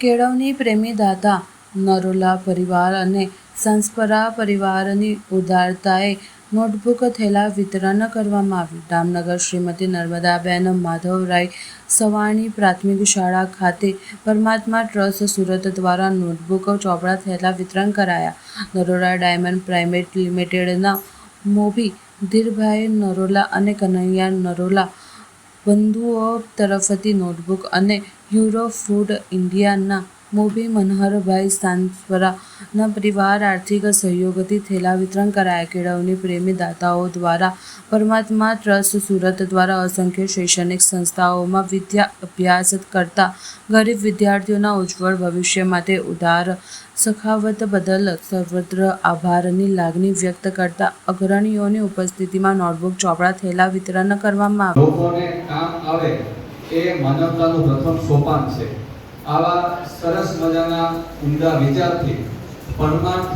કેળવણી પ્રેમી દાતા નરોલા પરિવાર અને સંસ્પરા પરિવારની ઉદારતાએ નોટબુક થેલા વિતરણ કરવામાં આવ્યું. જામનગર શ્રીમતી નર્મદાબેન માધવરાય સવાણી પ્રાથમિક શાળા ખાતે પરમાત્મા ટ્રસ્ટ સુરત દ્વારા નોટબુક ચોપડા થેલા વિતરણ કરાયા. નરોલા ડાયમંડ પ્રાઇવેટ લિમિટેડના મોભી, ધીરભાઈ નરોલા અને કનૈયા નરોલા બંધુઓ તરફથી નોટબુક અને યુરો ફૂડ ઇન્ડિયાના મોભી મનહરભાઈ સાંસવરાના પરિવાર આર્થિક સહયોગથી થેલા વિતરણ કરાયા. કેળવણી પ્રેમી દાતાઓ દ્વારા પરમાત્મા ટ્રસ્ટ સુરત દ્વારા અસંખ્ય શૈક્ષણિક સંસ્થાઓમાં વિદ્યા અભ્યાસ કરતા ગરીબ વિદ્યાર્થીઓના ઉજ્જવળ ભવિષ્ય માટે ઉદાર સખાવત બદલ સર્વત્ર આભારની લાગણી વ્યક્ત કરતા અગ્રણીઓની ઉપસ્થિતિમાં નોટબુક ચોપડા થેલા વિતરણ કરવામાં આવ્યું. આવે એ પ્રથમ સોપાન છે. આવા સરસ મજાના ઉમદા વિચારથી પરમાર્થ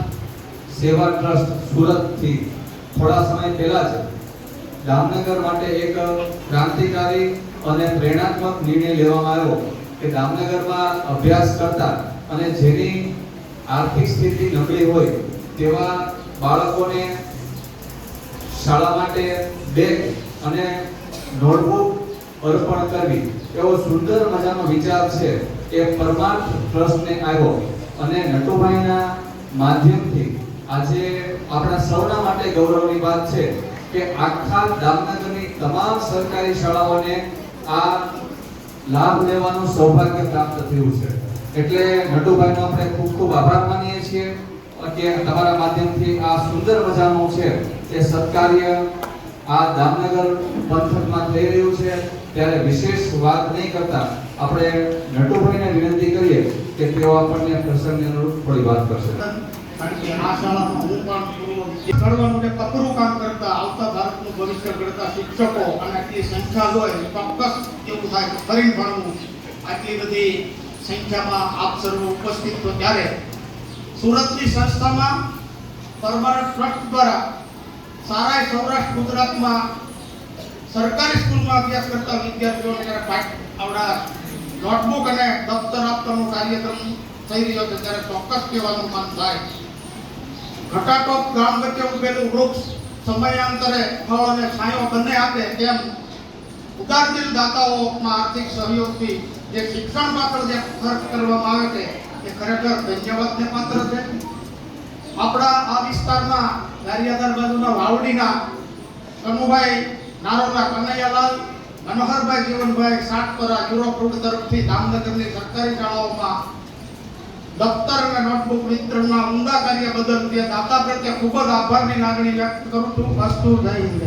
સેવા ટ્રસ્ટ સુરતથી થોડા સમય પહેલા જ જામનગર માટે એક ક્રાંતિકારી અને પ્રેરણાત્મક નિર્ણય લેવામાં આવ્યો કે જામનગરમાં અભ્યાસ કરતા અને જેની આર્થિક સ્થિતિ નબળી હોય તેવા બાળકોને શાળા માટે બેગ અને નોટબુક અર્પણ કરવી. એવો સુંદર મજાનો વિચાર છે. એ પરમાર્થ ટ્રસ્ટને આવ્યો અને નટુભાઈના માધ્યમથી આજે આપણા સૌના માટે ગૌરવની વાત છે કે આખા દામનગરની તમામ સરકારી શાળાઓને આ લાભ લેવાનું સૌભાગ્ય પ્રાપ્ત થયું છે. એટલે નટુભાઈનો આપણે ખૂબ ખૂબ આભાર માનીએ છીએ કે તમારા માધ્યમથી આ સુંદર મજાનું છે એ સત્કાર્ય આ દામનગર પંથકમાં થઈ રહ્યું છે. ત્યારે વિશેષ વાત નહીં કરતા આપણે નટુભાઈને વિનંતી કરીએ કે તેઓ આપણને પ્રસંગને અનુરૂપ થોડી વાત કરશે. સંખ્યા હોય ચોક્કસ એવું થાય કે આટલી બધી સંખ્યામાં આપ ઉપસ્થિત છો ત્યારે સુરતની સંસ્થામાં ટ્રસ્ટ દ્વારા સારા સૌરાષ્ટ્ર ગુજરાતમાં સરકારી સ્કૂલમાં અભ્યાસ કરતા વિદ્યાર્થીઓને જ્યારે પાઠ આવડા નોટબુક અને દફતર આપવાનો કાર્યક્રમ થઈ રહ્યો છે, ત્યારે ચોક્કસ કહેવાનું મન થાય. ઘટાટોપ ગામ વચ્ચે ઉભેલું વૃક્ષ સમયાંતરે ફળ અને છાંયો બંને આપે તેમ ઉદારશીલ દાતાઓમાં આર્થિક સહયોગથી જે શિક્ષણ પાછળ જે ખર્ચ કરવામાં આવે છે, એ ખરેખર ધન્યવાદને પાત્ર છે. આપણા આ વિસ્તારમાં ગારિયાદાર બાજુના વાવડીના કનુભાઈ નારોલા કનૈયાલાલ, મનોહરભાઈ જીવનભાઈ સાતપરા યુરો ફૂડ તરફથી જામનગરની સરકારી શાળાઓમાં દફતર અને નોટબુક વિતરણના ઉમદા કાર્ય બદલ તે દાતા પ્રત્યે ખૂબ જ આભારની લાગણી વ્યક્ત કરું છું. વસ્તુ જય હિન્દ.